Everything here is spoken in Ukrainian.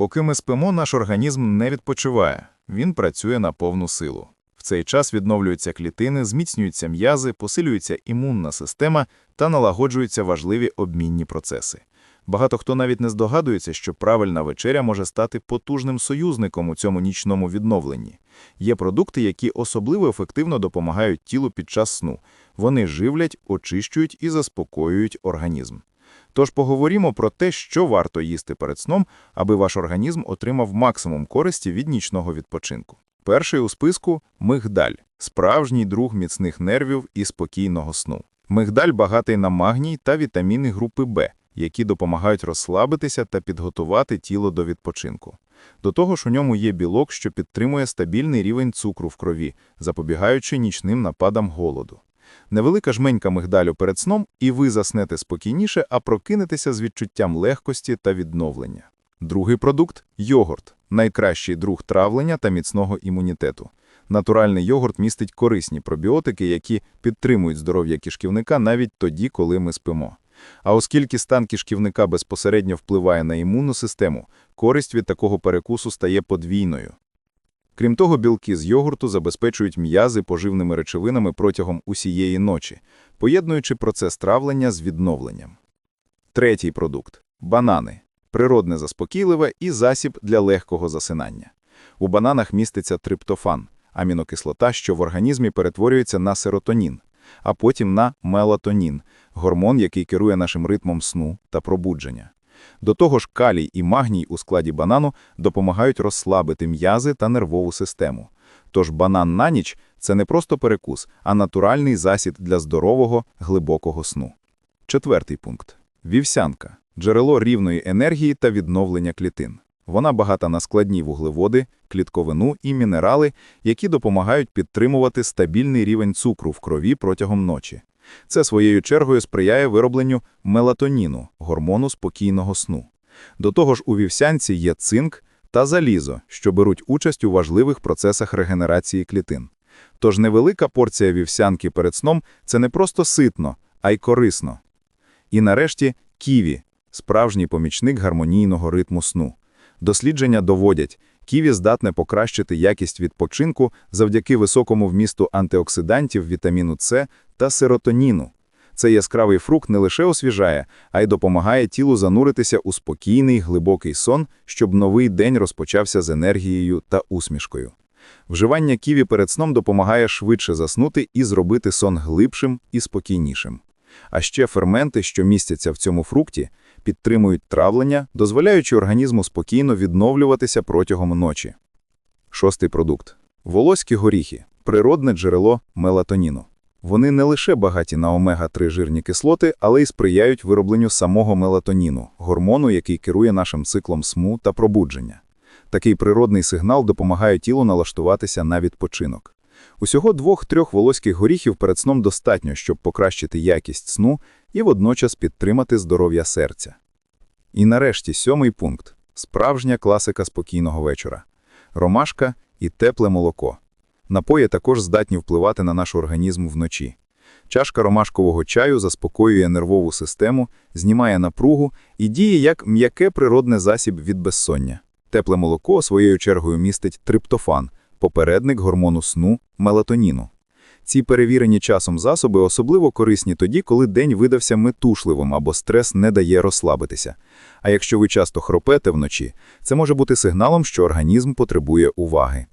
Поки ми спимо, наш організм не відпочиває, він працює на повну силу. В цей час відновлюються клітини, зміцнюються м'язи, посилюється імунна система та налагоджуються важливі обмінні процеси. Багато хто навіть не здогадується, що правильна вечеря може стати потужним союзником у цьому нічному відновленні. Є продукти, які особливо ефективно допомагають тілу під час сну. Вони живлять, очищують і заспокоюють організм. Тож поговоримо про те, що варто їсти перед сном, аби ваш організм отримав максимум користі від нічного відпочинку. Перший у списку – мигдаль – справжній друг міцних нервів і спокійного сну. Мигдаль багатий на магній та вітаміни групи Б, які допомагають розслабитися та підготувати тіло до відпочинку. До того ж у ньому є білок, що підтримує стабільний рівень цукру в крові, запобігаючи нічним нападам голоду. Невелика жменька мигдалю перед сном, і ви заснете спокійніше, а прокинетеся з відчуттям легкості та відновлення. Другий продукт – йогурт – найкращий друг травлення та міцного імунітету. Натуральний йогурт містить корисні пробіотики, які підтримують здоров'я кишківника навіть тоді, коли ми спимо. А оскільки стан кишківника безпосередньо впливає на імунну систему, користь від такого перекусу стає подвійною. Крім того, білки з йогурту забезпечують м'язи поживними речовинами протягом усієї ночі, поєднуючи процес травлення з відновленням. Третій продукт – банани. Природне заспокійливе і засіб для легкого засинання. У бананах міститься триптофан – амінокислота, що в організмі перетворюється на серотонін, а потім на мелатонін – гормон, який керує нашим ритмом сну та пробудження. До того ж, калій і магній у складі банану допомагають розслабити м'язи та нервову систему. Тож банан на ніч – це не просто перекус, а натуральний засіб для здорового, глибокого сну. Четвертий пункт. Вівсянка – джерело рівної енергії та відновлення клітин. Вона багата на складні вуглеводи, клітковину і мінерали, які допомагають підтримувати стабільний рівень цукру в крові протягом ночі. Це своєю чергою сприяє виробленню мелатоніну, гормону спокійного сну. До того ж, у вівсянці є цинк та залізо, що беруть участь у важливих процесах регенерації клітин. Тож невелика порція вівсянки перед сном – це не просто ситно, а й корисно. І нарешті ківі – справжній помічник гармонійного ритму сну. Дослідження доводять, ківі здатне покращити якість відпочинку завдяки високому вмісту антиоксидантів, вітаміну С та серотоніну. Цей яскравий фрукт не лише освіжає, а й допомагає тілу зануритися у спокійний, глибокий сон, щоб новий день розпочався з енергією та усмішкою. Вживання ківі перед сном допомагає швидше заснути і зробити сон глибшим і спокійнішим. А ще ферменти, що містяться в цьому фрукті, підтримують травлення, дозволяючи організму спокійно відновлюватися протягом ночі. Шостий продукт. Волоські горіхи – природне джерело мелатоніну. Вони не лише багаті на омега-3 жирні кислоти, але й сприяють виробленню самого мелатоніну, гормону, який керує нашим циклом сму та пробудження. Такий природний сигнал допомагає тілу налаштуватися на відпочинок. Усього двох-трьох волоських горіхів перед сном достатньо, щоб покращити якість сну і водночас підтримати здоров'я серця. І нарешті сьомий пункт – справжня класика спокійного вечора. Ромашка і тепле молоко. Напої також здатні впливати на наш організм вночі. Чашка ромашкового чаю заспокоює нервову систему, знімає напругу і діє як м'яке природне засіб від безсоння. Тепле молоко своєю чергою містить триптофан, попередник гормону сну мелатоніну. Ці перевірені часом засоби особливо корисні тоді, коли день видався метушливим або стрес не дає розслабитися. А якщо ви часто хропете вночі, це може бути сигналом, що організм потребує уваги.